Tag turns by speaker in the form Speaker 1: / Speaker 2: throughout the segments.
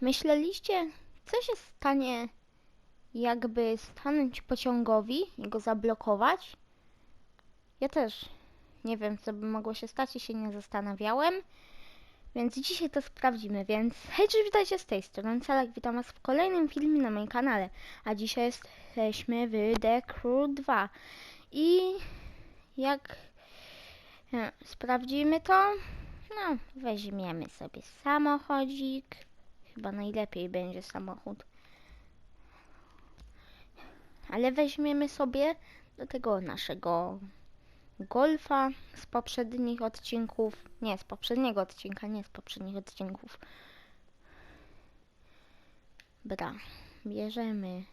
Speaker 1: Myśleliście, co się stanie, jakby stanąć pociągowi i go zablokować? Ja też nie wiem, co by mogło się stać i się nie zastanawiałem. Więc dzisiaj to sprawdzimy, więc hej, cześć, witajcie z tej strony Celek, witam was w kolejnym filmie na moim kanale. A dzisiaj jesteśmy w The Crew 2. I jak e, sprawdzimy to, no weźmiemy sobie samochodzik. Chyba najlepiej będzie samochód. Ale weźmiemy sobie do tego naszego golfa z poprzednich odcinków. Nie, z poprzedniego odcinka, nie z poprzednich odcinków. Bra, bierzemy.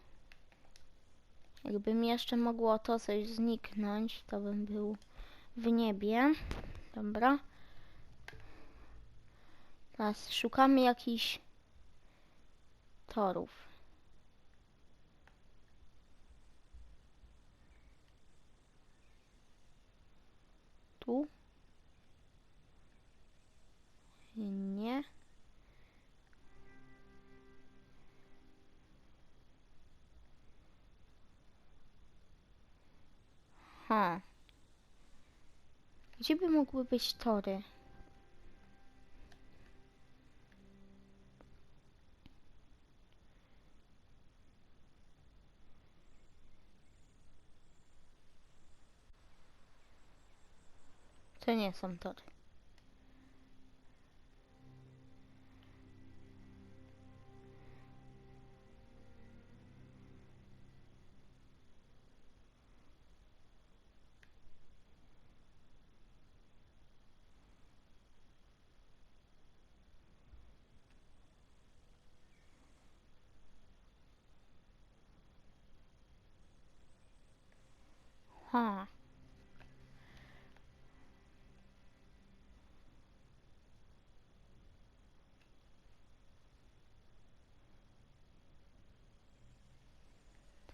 Speaker 1: Jakby mi jeszcze mogło to coś zniknąć, to bym był w niebie. Dobra. Teraz szukamy jakichś torów. Tu? Nie. Ha. Gdzie by mogły być tory? To nie są tory. Ha.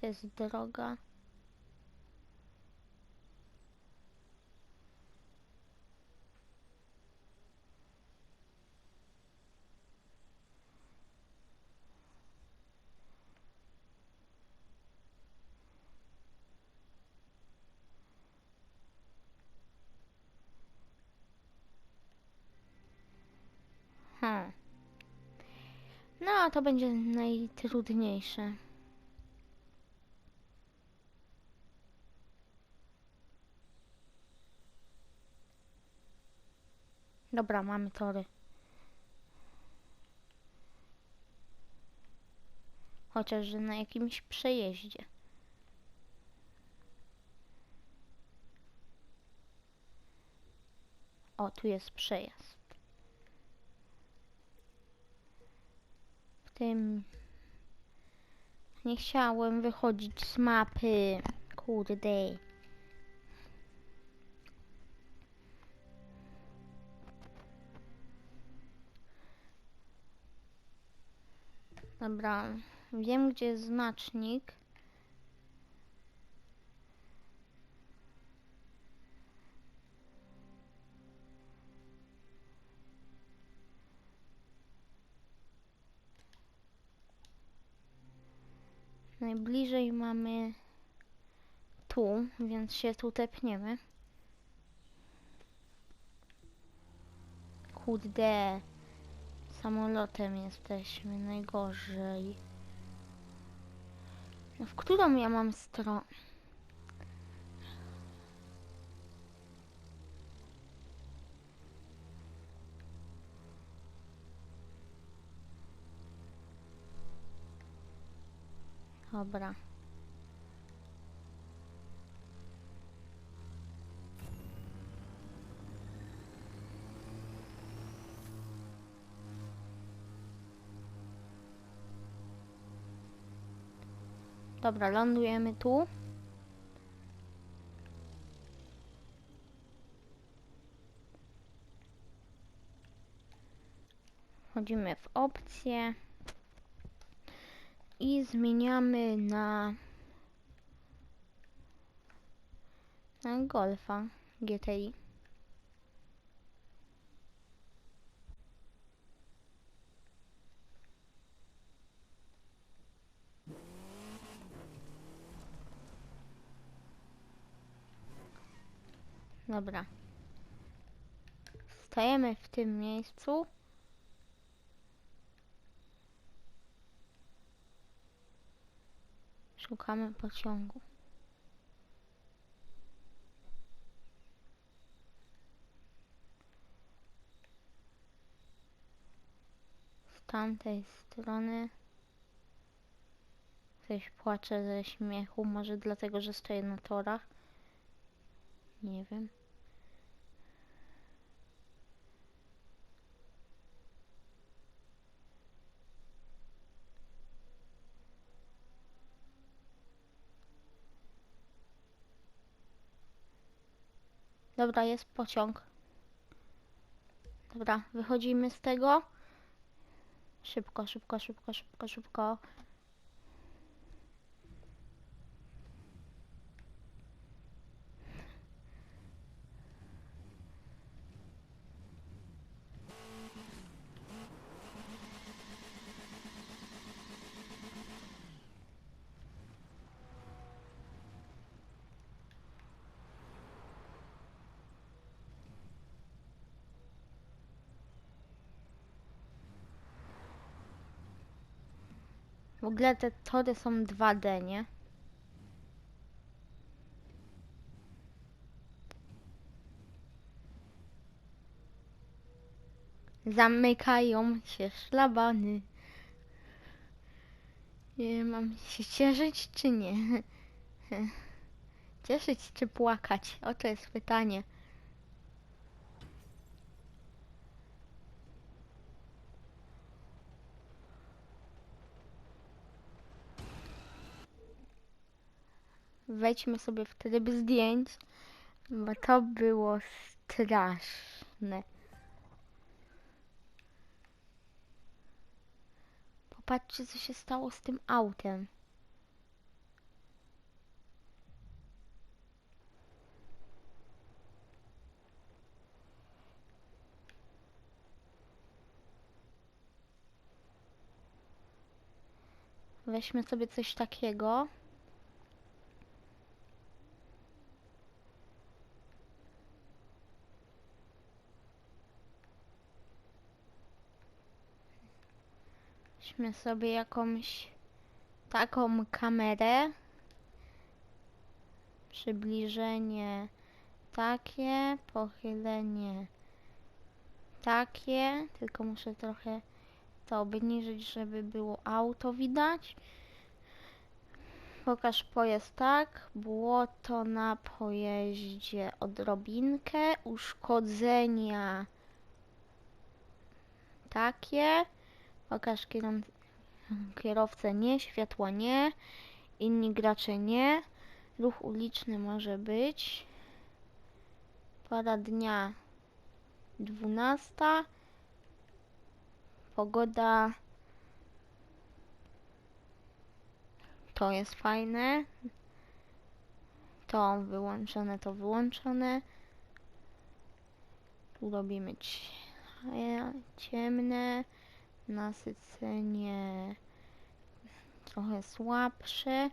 Speaker 1: Jest droga. Hmm. No, to będzie najtrudniejsze. Dobra, mamy tory. Chociaż, na jakimś przejeździe. O, tu jest przejazd. W tym... Nie chciałem wychodzić z mapy. Kurde. Dobra, wiem gdzie jest znacznik. Najbliżej mamy tu, więc się tu tepniemy. Kurde. Samolotem jesteśmy najgorzej. No, w którą ja mam stronę? Dobra. Dobra, lądujemy tu. Wchodzimy w opcje i zmieniamy na na Golfa GTI. Dobra. Stajemy w tym miejscu. Szukamy pociągu. Z tamtej strony coś płacze ze śmiechu, może dlatego, że stoję na torach. Nie wiem. Dobra, jest pociąg. Dobra, wychodzimy z tego. Szybko, szybko, szybko, szybko, szybko. W ogóle te tory są 2D, nie? Zamykają się szlabany. Nie mam się cieszyć czy nie? Cieszyć czy płakać? Oto jest pytanie. Wejdźmy sobie w tryb zdjęć, bo to było straszne. Popatrzcie, co się stało z tym autem. Weźmy sobie coś takiego. Weźmy sobie jakąś taką kamerę. Przybliżenie takie, pochylenie takie, tylko muszę trochę to obniżyć, żeby było auto widać. Pokaż pojazd tak, błoto na pojeździe odrobinkę, uszkodzenia takie. Kierow- kierowcę nie, światła nie, inni gracze nie, ruch uliczny może być, pora dnia 12, pogoda to jest fajne, to wyłączone, to wyłączone, tu robimy cie- ciemne, nasycenie trochę słabsze,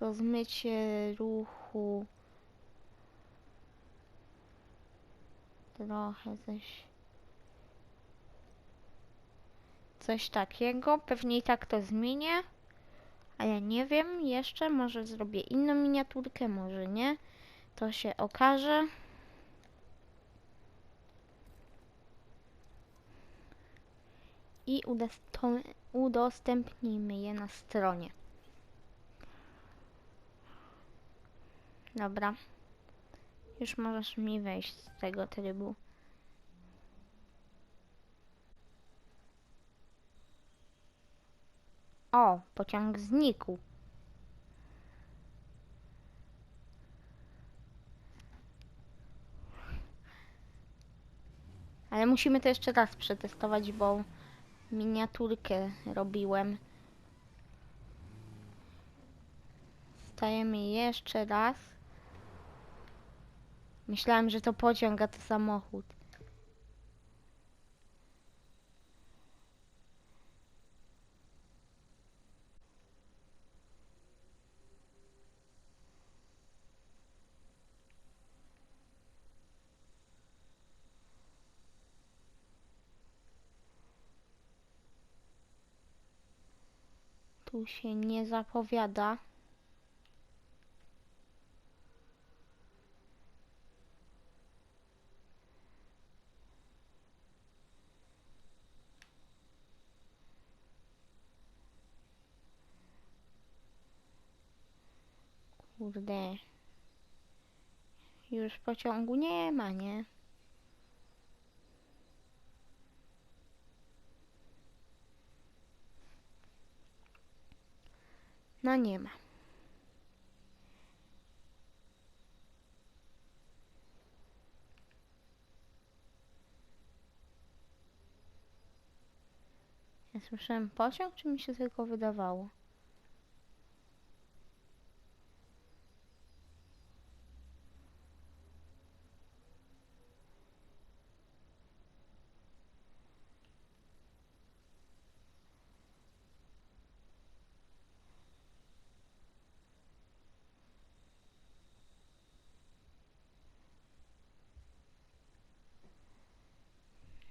Speaker 1: rozmycie ruchu trochę coś coś takiego, pewnie i tak to zmienię, a ja nie wiem. Jeszcze, może zrobię inną miniaturkę, może nie, to się okaże. I udostępnimy je na stronie. Dobra. Już możesz mi wejść z tego trybu. O, pociąg znikł. Ale musimy to jeszcze raz przetestować, bo miniaturkę robiłem. Stajemy jeszcze raz. Myślałem, że to pociąg, a to samochód. Tu się nie zapowiada. Kurde. Już pociągu nie ma, nie? No nie ma. Ja słyszałem pociąg, czy mi się tylko wydawało?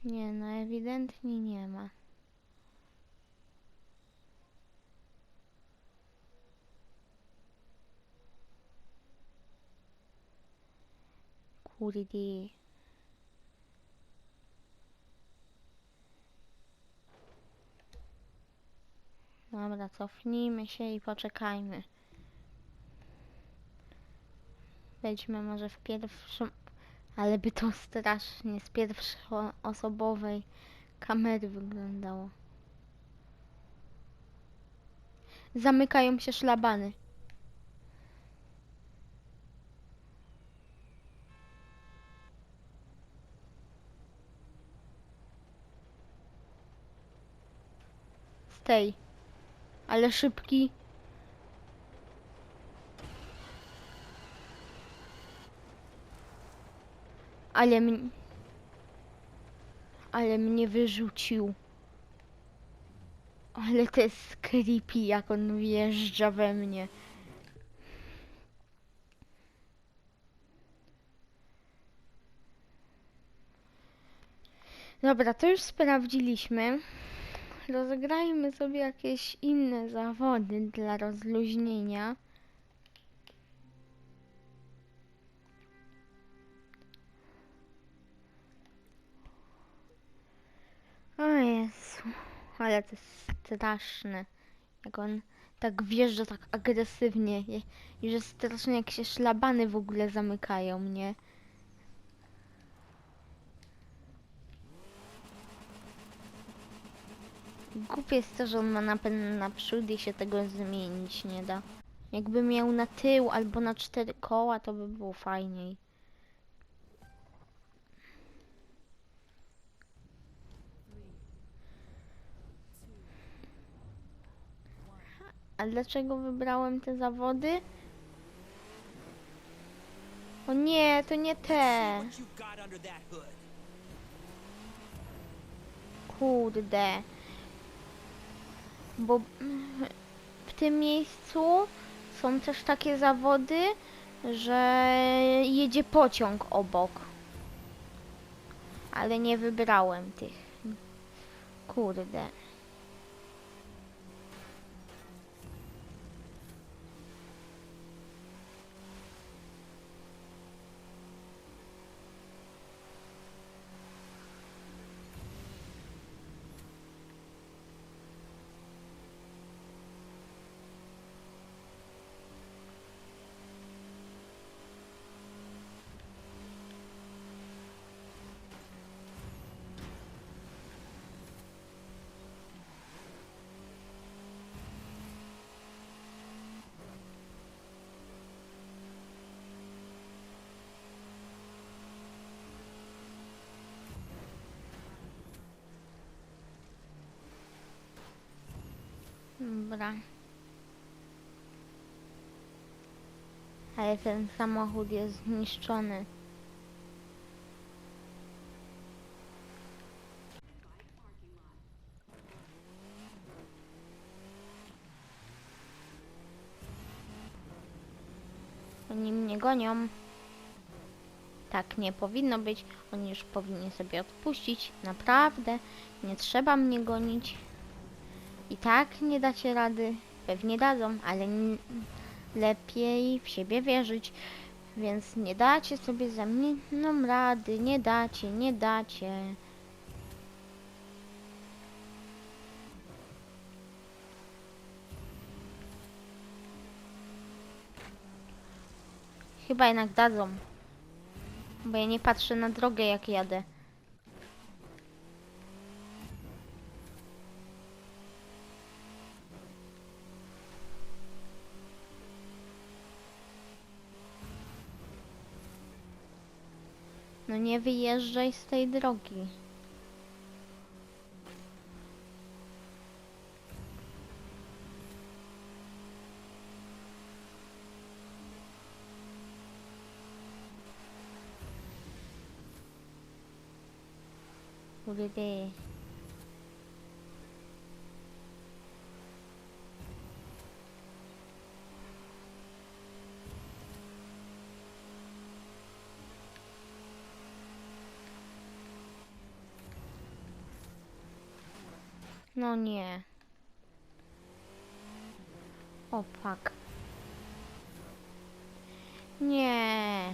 Speaker 1: Nie, no ewidentnie nie ma. Kurde. Dobra, cofnijmy się i poczekajmy. Wejdźmy może w pierwszą... Ale by to strasznie z pierwszoosobowej kamery wyglądało. Zamykają się szlabany. Tej. Ale szybki. Ale mnie... Ale mnie wyrzucił. Ale to jest creepy, jak on wjeżdża we mnie. Dobra, to już sprawdziliśmy. Rozegrajmy sobie jakieś inne zawody dla rozluźnienia. Ale to jest straszne. Jak on tak wjeżdża tak agresywnie i, że strasznie jak się szlabany w ogóle zamykają, nie? Głupie jest to, że on ma napęd naprzód i się tego zmienić nie da. Jakby miał na tył albo na cztery koła, to by było fajniej. A dlaczego wybrałem te zawody? O nie, to nie te. Kurde. Bo w tym miejscu są też takie zawody, że jedzie pociąg obok. Ale nie wybrałem tych. Kurde. Dobra. Ale ten samochód jest zniszczony. Oni mnie gonią. Tak nie powinno być. Oni już powinni sobie odpuścić. Naprawdę. Nie trzeba mnie gonić. I tak nie dacie rady. Pewnie dadzą, ale lepiej w siebie wierzyć. Więc nie dacie sobie ze mną rady, nie dacie, nie dacie. Chyba jednak dadzą. Bo ja nie patrzę na drogę jak jadę. Nie wyjeżdżaj z tej drogi. Kurde. No nie. O fuck. Nie.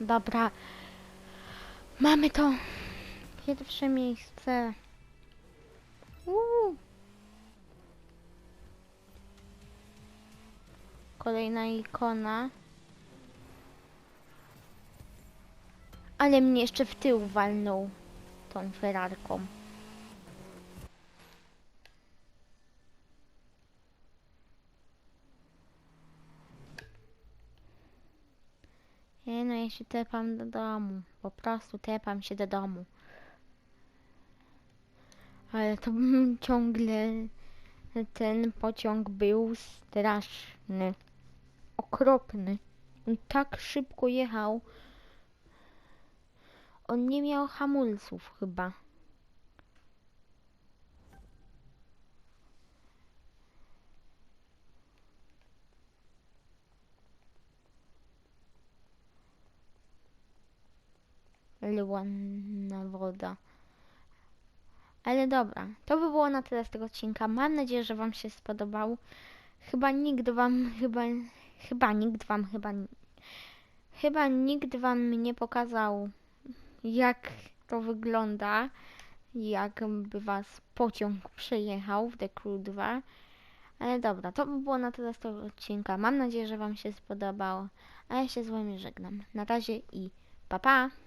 Speaker 1: Dobra. Mamy to. Pierwsze miejsce. Kolejna ikona. Ale mnie jeszcze w tył walnął tą ferarką. Nie no, ja się tepam do domu. Po prostu tepam się do domu. Ale to ciągle ten pociąg był straszny. Okropny. On tak szybko jechał. On nie miał hamulców chyba. Łyłana woda. Ale dobra, to by było na tyle z tego odcinka. Mam nadzieję, że Wam się spodobał. Chyba nikt Wam, chyba, chyba nikt Wam, chyba, chyba nikt Wam nie pokazał, jak to wygląda, jakby Was pociąg przejechał w The Crew 2. Ale dobra, to by było na tyle z tego odcinka. Mam nadzieję, że Wam się spodobało. A ja się z Wami żegnam. Na razie i pa pa!